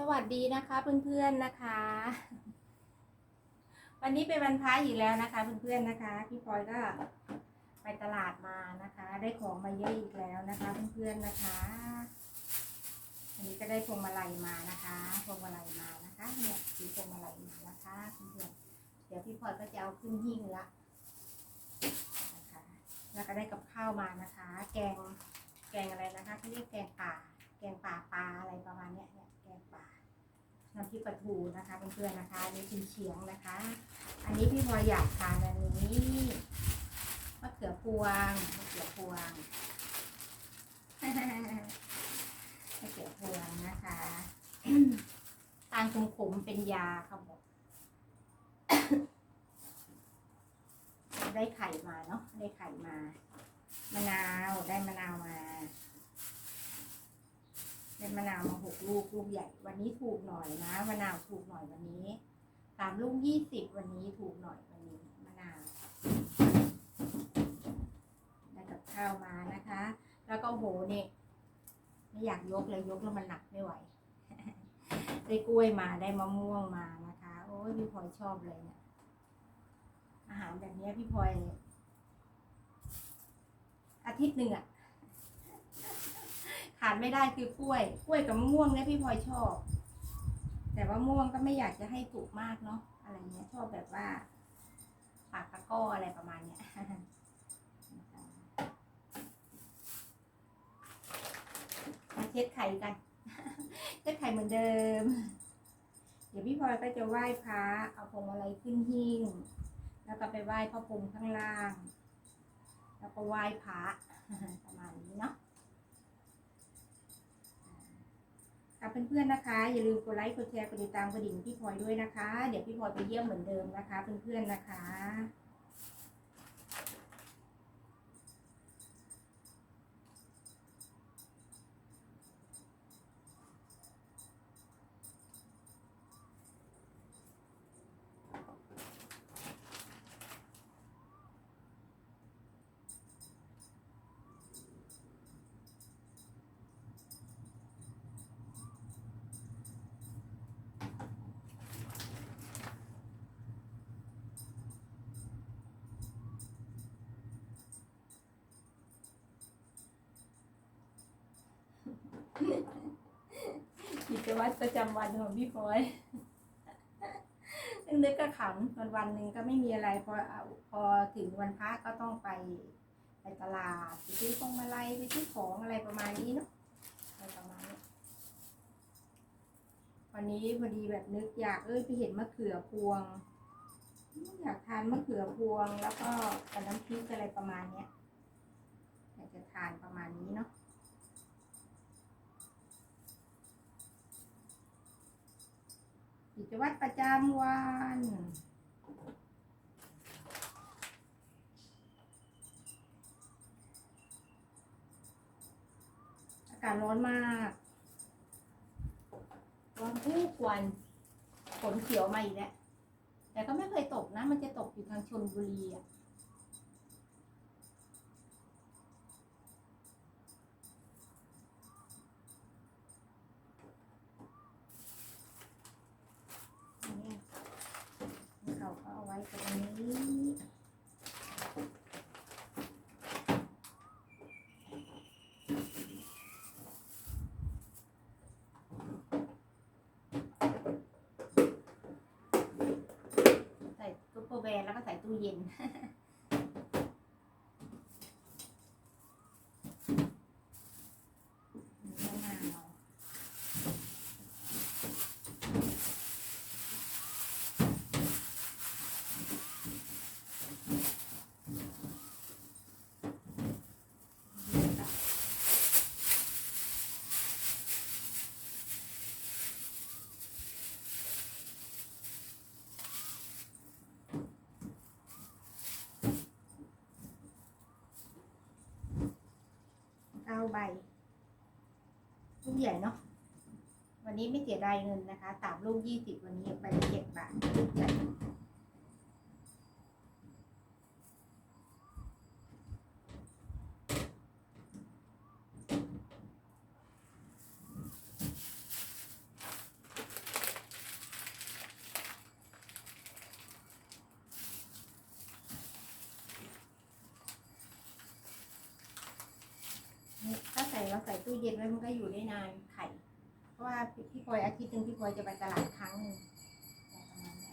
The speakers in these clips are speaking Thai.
สวัสดีนะคะเพื่อนๆนะคะ วันนี้เป็นวันพระอีกแล้วนะคะเพื่อนๆนะคะ พี่พลอยก็ไปตลาดมานะคะ ได้ของมาเยอะอีกแล้วนะคะเพื่อนๆนะคะ อันนี้ก็ได้พวงมาลัยมานะคะพวงมาลัยมานะคะเนี่ยสีพวงมาลัยมานะคะเพื่อนๆเดี๋ยวพี่พลอยก็จะเอาขึ้นหิ้งละนะคะ แล้วก็ได้กับข้าวมานะคะ แกงแกงอะไรนะคะเขาเรียกแกงป่า แกงป่าปลาอะไรประมาณเนี้ยเนี่ยแกงป่าน้ำพริกปลาทูนะคะเพื่อนๆนะคะอันนี้ชินเฉียงนะคะ อันนี้พี่พลอยอยากทานอันนี้มะเขือพวงมะเขือพวงมะเขือพวงนะคะตางขมๆเป็นยาเขาบอกได้ไข่มาเนาะได้ไข่มามะนาวได้มะนาวมา ได้มะนาวมาหกลูกลูกใหญ่ วันนี้ถูกหน่อยนะมะนาวถูกหน่อยวันนี้สามลูกยี่สิบวันนี้ถูกหน่อยวันนี้มะนาวได้กับข้าวมานะคะ แล้วก็โหเนี่ยไม่อยากยกเลยยกแล้วมันหนักไม่ไหวได้กล้วยมาได้มะม่วงมานะคะ โอ้ยพี่พลอยชอบเลยเนี่ยอาหารแบบเนี้ยพี่พลอยอาทิตย์หนึ่งอะ ขาดไม่ได้คือกล้วย กล้วยกับมะม่วงเนี่ยพี่พลอยชอบ แต่ว่าม่วงก็ไม่อยากจะให้สุกมากเนาะอะไรเงี้ยชอบแบบว่าปากตะก้ออะไรประมาณเนี้ยมาเช็ดไข่กันเช็ดไข่เหมือนเดิม เดี๋ยวพี่พลอยก็จะไหว้พระเอาพวงมาลัยขึ้นหิ้งแล้วก็ไปไหว้พ่อปู่ข้างล่าง แล้วก็ไหว้พระประมาณนี้เนาะ เพื่อนๆนะคะ อย่าลืมกดไลค์กดแชร์กดติดตามกระดิ่งพี่พลอยด้วยนะคะ เดี๋ยวพี่พลอยไปเยี่ยมเหมือนเดิมนะคะ เพื่อนๆนะคะ จวัตรประจำวันของพี่พลอยนึกก็ขำวันวันหนึ่งก็ไม่มีอะไรพอพอถึงวันพระก็ต้องไปไปตลาดไปซื้อพวงมาลัยไปซื้อของอะไรประมาณนี้เนาะอะไรประมาณนี้วันนี้พอดีแบบนึกอยากเอ้ยไปเห็นมะเขือพวง อยากทานมะเขือพวงแล้วก็กับน้ำพริกอะไรประมาณเนี้ย จวัตรประจำวัน อากาศร้อนมากร้อนทุกวันฝนเขียวมาอีกแล้วแต่ก็ไม่เคยตกนะ มันจะตกอยู่ทางชนบุรีอะ ตรงนี้ใส่ซุปเปอร์แวร์แล้วก็ใส่ตู้เย็น มะนาว เก้า ใบลูกใหญ่เนาะวันนี้ไม่เสียดายเงินนะคะสามลูกยี่สิบวันนี้ไปเจ็ดบาทลูก ใหญ่เราใส่ตู้เย็นไว้มันก็อยู่ได้นานไข่ เพราะว่าพี่พลอยอาทิตย์หนึ่งพี่พลอยจะไปตลาดครั้งหนึ่งแต่ประมาณนี้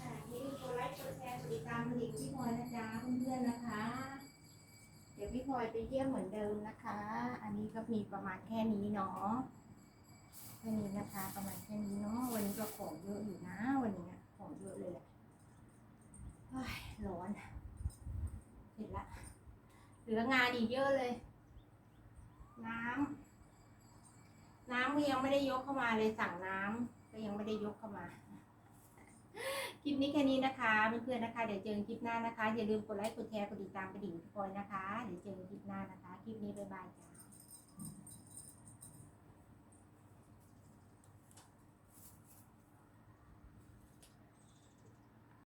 ค่ะอย่าลืมกดไลค์กดแชร์กดติดตามผลิตพี่พลอยนะจ๊ะเพื่อนๆนะคะ พลอยไปเยี่ยมเหมือนเดิมนะคะ อันนี้ก็มีประมาณแค่นี้เนาะแค่นี้นะคะ ประมาณแค่นี้เนาะ วันนี้ก็ของเยอะอยู่นะ วันนี้ของเยอะเลยแหละร้อนเห็นละ เหลืองานอีกเยอะเลย น้ำ น้ำก็ยังไม่ได้ยกเข้ามาเลยสั่งน้ำก็ยังไม่ได้ยกเข้ามา คลิปนี้แค่นี้นะคะเพื่อนๆนะคะ เดี๋ยวเจอกันคลิปหน้านะคะ อย่าลืมกดไลค์กดแชร์กดติดตามกระดิ่งทุกคนนะคะ เดี๋ยวเจอกันคลิปหน้านะคะ คลิปนี้บ๊ายบายจ้า